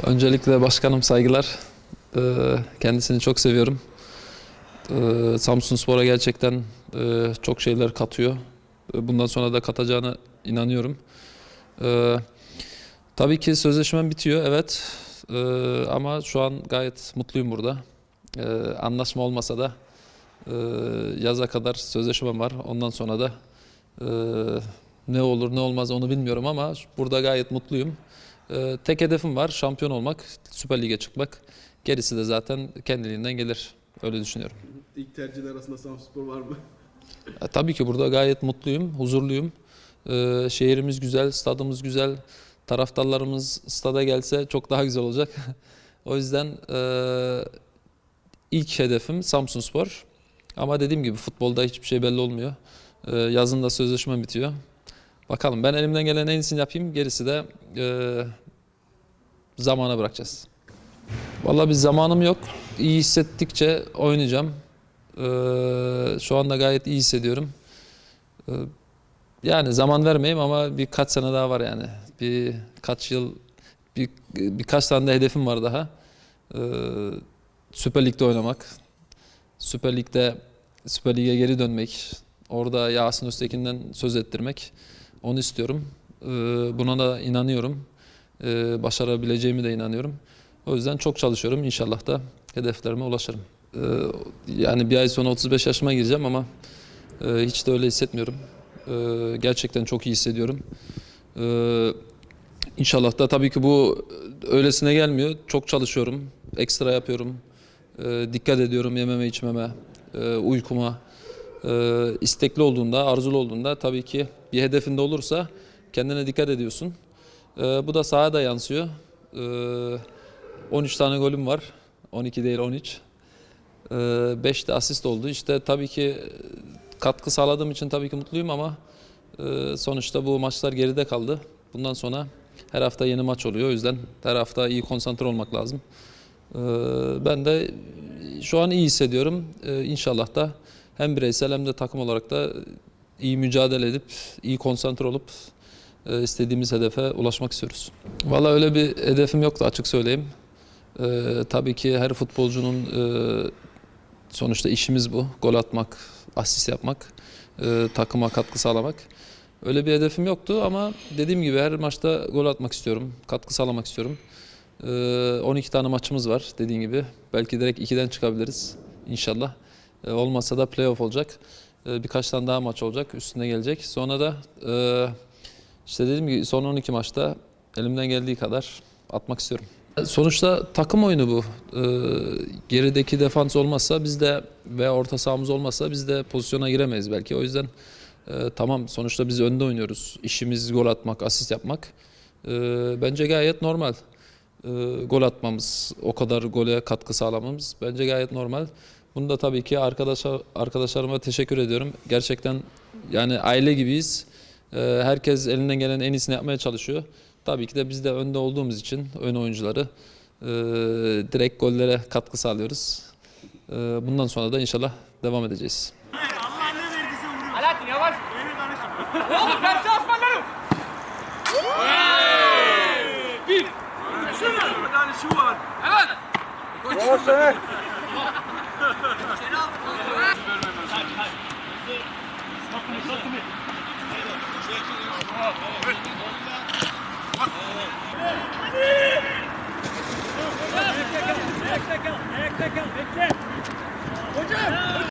Öncelikle başkanım saygılar. Ee, Kendisini çok seviyorum. Ee, Samsun Spor'a gerçekten e, çok şeyler katıyor. Ee, Bundan sonra da katacağına inanıyorum. Tabii ki sözleşmem bitiyor, evet. Ama şu an gayet mutluyum burada. Anlaşma olmasa da e, yaza kadar sözleşmem var. Ondan sonra da e, ne olur ne olmaz onu bilmiyorum ama burada gayet mutluyum. Ee, tek hedefim var şampiyon olmak, Süper Lig'e çıkmak. Gerisi de zaten kendiliğinden gelir. Öyle düşünüyorum. İlk tercihler arasında Samsunspor var mı? E, tabii ki burada gayet mutluyum, huzurluyum. Ee, şehrimiz güzel, stadımız güzel. Taraftarlarımız stada gelse çok daha güzel olacak. o yüzden e, ilk hedefim Samsunspor. Ama dediğim gibi futbolda hiçbir şey belli olmuyor. Ee, yazın da sözleşme bitiyor. Bakalım ben elimden gelen en iyisini yapayım. Gerisi de e, zamana bırakacağız. Vallahi bir zamanım yok. İyi hissettikçe oynayacağım. Ee, şu anda gayet iyi hissediyorum. Ee, yani zaman vermeyeyim ama birkaç sene daha var yani. Bir kaç yıl, bir, birkaç tane de hedefim var daha. Ee, Süper Lig'de oynamak. Süper Lig'de Süper Lig'e geri dönmek. Orada Yasin Öztekin'den söz ettirmek. Onu istiyorum. Ee, buna da inanıyorum. Ee, başarabileceğimi de inanıyorum. O yüzden çok çalışıyorum. İnşallah da hedeflerime ulaşırım. Ee, yani bir ay sonra 35 yaşıma gireceğim ama e, hiç de öyle hissetmiyorum. Gerçekten çok iyi hissediyorum. İnşallah da tabii ki bu öylesine gelmiyor. Çok çalışıyorum. Ekstra yapıyorum. Dikkat ediyorum yememe içmeme, e, uykuma. Ee, istekli olduğunda, arzulu olduğunda tabii ki bir hedefinde olursa kendine dikkat ediyorsun. Ee, bu da sahaya da yansıyor. Ee, 13 tane golüm var. 12 değil 13. 5 de asist oldu. İşte tabii ki katkı sağladığım için tabii ki mutluyum ama e, sonuçta bu maçlar geride kaldı. Bundan sonra her hafta yeni maç oluyor. O yüzden her hafta iyi konsantre olmak lazım. Ee, Ben de şu an iyi hissediyorum. Ee, İnşallah da hem bireysel hem de takım olarak da iyi mücadele edip, iyi konsantre olup e, istediğimiz hedefe ulaşmak istiyoruz. Valla öyle bir hedefim yoktu açık söyleyeyim. Ee, tabii ki her futbolcunun e, sonuçta işimiz bu. Gol atmak, asist yapmak, e, takıma katkı sağlamak. Öyle bir hedefim yoktu ama dediğim gibi her maçta gol atmak istiyorum, katkı sağlamak istiyorum. Ee, 12 tane maçımız var dediğin gibi. Belki direkt 2'den çıkabiliriz inşallah. Ee, olmazsa da playoff olacak. Ee, birkaç tane daha maç olacak, üstüne gelecek. Sonra da e, işte dediğim gibi son 12 maçta elimden geldiği kadar atmak istiyorum. Sonuçta takım oyunu bu. Ee, gerideki defans olmazsa biz de ve orta sahamız olmazsa biz de pozisyona giremeyiz belki. O yüzden e, tamam sonuçta biz önde oynuyoruz. İşimiz gol atmak, asist yapmak. Ee, bence gayet normal. Gol atmamız, o kadar gole katkı sağlamamız bence gayet normal. Bunu da tabii ki arkadaşa, arkadaşlarıma teşekkür ediyorum. Gerçekten yani aile gibiyiz. Ee, herkes elinden gelen en iyisini yapmaya çalışıyor. Tabii ki de biz de önde olduğumuz için ön oyuncuları e, direkt gollere katkı sağlıyoruz. Ee, bundan sonra da inşallah devam edeceğiz. Alaaddin yavaş. Oğlum ben size aslanlarım. Bir. Bir tane şu var. Evet. Bekle kal, bekle kal, bekle. Hocam!